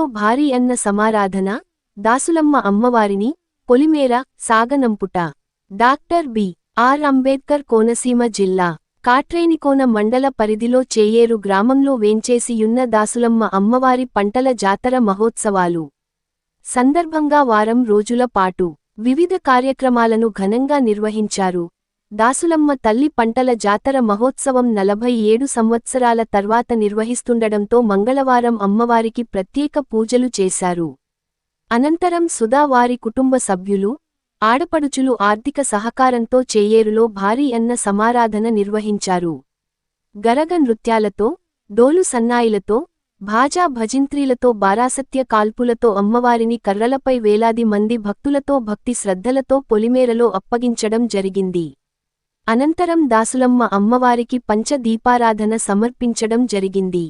ఊరిలో భారీ అన్న సమారాధన దాసులమ్మ అమ్మవారిని పొలిమేర సాగనంపుట. Doctor B. R. Ambedkar Konaseema జిల్లా కాట్రేనికోన మండల పరిధిలో చేయేరు గ్రామంలో వేంచేసియున్న దాసులమ్మ అమ్మవారి పంటల జాతర మహోత్సవాలు. సందర్భంగా వారం రోజుల పాటు వివిధ కార్యక్రమాలను ఘనంగా నిర్వహించారు. దాసులమ్మ తల్లి పంటల జాతర మహోత్సవం నలభై ఏడు సంవత్సరాల తర్వాత నిర్వహిస్తుండడంతో మంగళవారం అమ్మవారికి ప్రత్యేక పూజలు చేశారు. అనంతరం సుధా వారి కుటుంబ సభ్యులు ఆడపడుచులు ఆర్థిక సహకారంతో చేయేరులో భారీ అన్న సమారాధన నిర్వహించారు. గరగ నృత్యాలతో డోలు సన్నాయిలతో భాజా భజింత్రీలతో బారాసత్య కాల్పులతో అమ్మవారిని కర్రలపై వేలాది మంది భక్తులతో భక్తి శ్రద్ధలతో పొలిమేరలో అప్పగించడం జరిగింది. అనంతరం దాసులమ్మ అమ్మవారికి పంచదీపారాధన సమర్పించడం జరిగింది.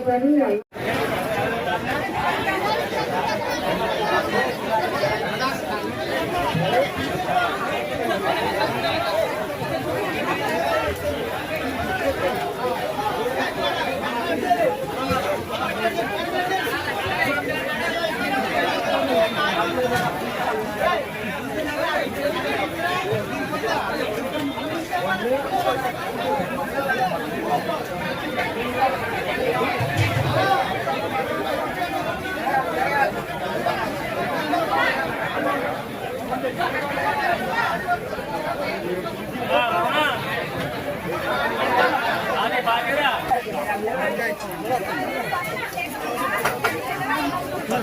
ఎడబెట్ట తల్లి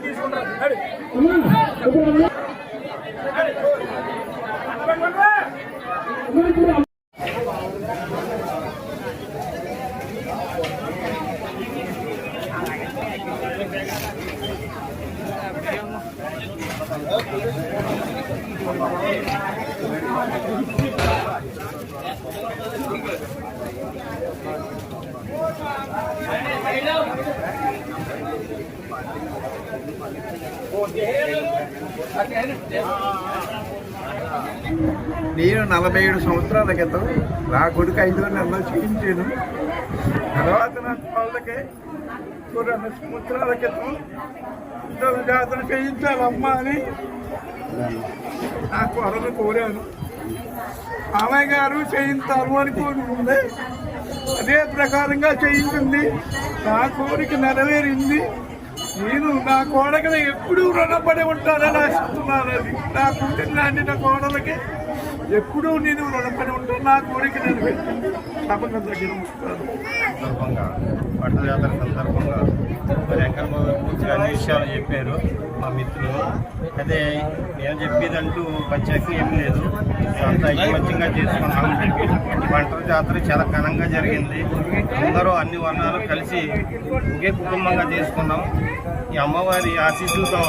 తీసుకుంటారు నేను నలభై ఏడు సంవత్సరాల క్రితం నా కొడుకు ఐదో నెలలో చేయించాను తర్వాత నా వాళ్ళకి రెండు సంవత్సరాల క్రితం ఇద్దరు జాతర చేయించాలమ్మా అని నా కొరను కోరాను. మామయ్య గారు చేయించారు అని కోరుకుంది అదే ప్రకారంగా చేయించింది. నా కోరిక నెరవేరింది. నేను నా కోడకలు ఎప్పుడూ రుణపడి ఉంటానని ఆశిస్తున్నాను అది. నా కూతురు లాంటి నా కోడలకి ఎప్పుడూ నేను రుణపడి ఉంటాను నా కోరిక నేను తప్పకుండా దగ్గర ఉంటాను సందర్భంగా పట్టణ సందర్భంగా మరి వెంకట పూర్తి అన్ని విషయాలు చెప్పారు. మా మిత్రులు. అదే నేను చెప్పేదంటూ ప్రత్యేకం ఏం లేదు. అంతా ఐకమత్యంగా చేసుకున్నాం. పంటల జాతర చాలా ఘనంగా జరిగింది. అందరూ అన్ని వర్ణాలు కలిసి ఒకే కుటుంబంగా చేసుకున్నాం. ఈ అమ్మవారి ఆశీస్సులతో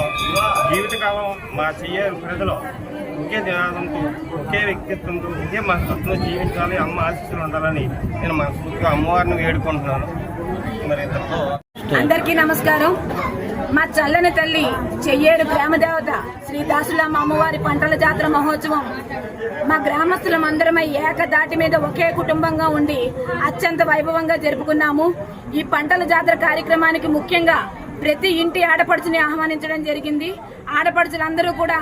జీవితకాలం మా చెయ్యారు ప్రజలు ఒకే ధ్యానంతో ఒకే వ్యక్తిత్వంతో ఒకే మనస్తత్వంతో జీవించాలి అమ్మ ఆశీస్సులు ఉండాలని నేను మనస్ఫూర్తిగా అమ్మవారిని వేడుకుంటున్నాను. మరి ఇంతతో అందరికీ నమస్కారం. మా చల్లని తల్లి చెయ్యేరు గ్రామదేవత శ్రీ దాసులమ్మ అమ్మవారి పంటల జాతర మహోత్సవం. మా గ్రామస్తులం అందరమై ఏక దాటి మీద ఒకే కుటుంబంగా ఉండి అత్యంత వైభవంగా జరుపుకున్నాము. ఈ పంటల జాతర కార్యక్రమానికి ముఖ్యంగా ప్రతి ఇంటి ఆడపడుచుని ఆహ్వానించడం జరిగింది. ఆడపడుచులందరూ కూడా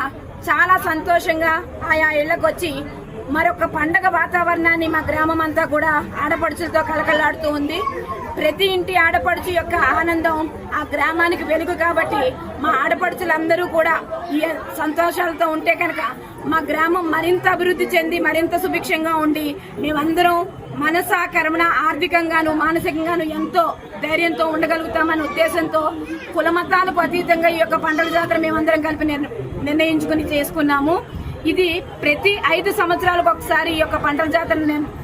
చాలా సంతోషంగా ఆయా ఇళ్ళకు వచ్చి మరొక పండగ వాతావరణాన్ని మా గ్రామం అంతా కూడా ఆడపడుచులతో కలకలాడుతూ ఉంది. ప్రతి ఇంటి ఆడపడుచు యొక్క ఆనందం ఆ గ్రామానికి వెలుగు కాబట్టి మా ఆడపడుచులందరూ కూడా ఈ సంతోషాలతో ఉంటే కనుక మా గ్రామం మరింత అభివృద్ధి చెంది మరింత సుభిక్షంగా ఉండి మేమందరం మనసా కర్మణ ఆర్థికంగాను మానసికంగాను ఎంతో ధైర్యంతో ఉండగలుగుతామనే ఉద్దేశంతో కులమతాలకు అతీతంగా ఈ యొక్క పండుగ జాతర మేమందరం కలిపి నిర్- నిర్ణయించుకుని చేసుకున్నాము. ఇది ప్రతి ఐదు సంవత్సరాలకు ఒకసారి ఈ యొక్క పంటల జాతర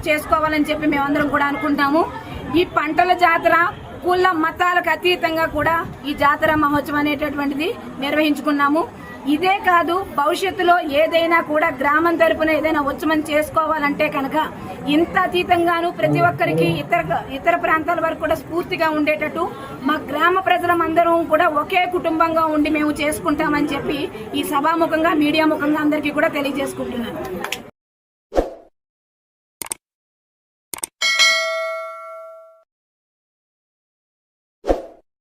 చేసుకోవాలని చెప్పి మేమందరం కూడా అనుకుంటాము. ఈ పంటల జాతర కుల మతాలకు అతీతంగా కూడా ఈ జాతర మహోత్సవం అనేటటువంటిది నిర్వహించుకున్నాము. ఇదే కాదు భవిష్యత్తులో ఏదైనా కూడా గ్రామం తరపున ఏదైనా ఉత్సవం చేసుకోవాలంటే కనుక ఇంత అతీతంగాను ప్రతి ఒక్కరికి ఇతర ఇతర ప్రాంతాల వరకు కూడా స్ఫూర్తిగా ఉండేటట్టు మా గ్రామ ప్రజలందరం కూడా ఒకే కుటుంబంగా ఉండి మేము చేసుకుంటామని చెప్పి ఈ సభాముఖంగా మీడియా ముఖంగా అందరికీ కూడా తెలియజేసుకుంటున్నాను.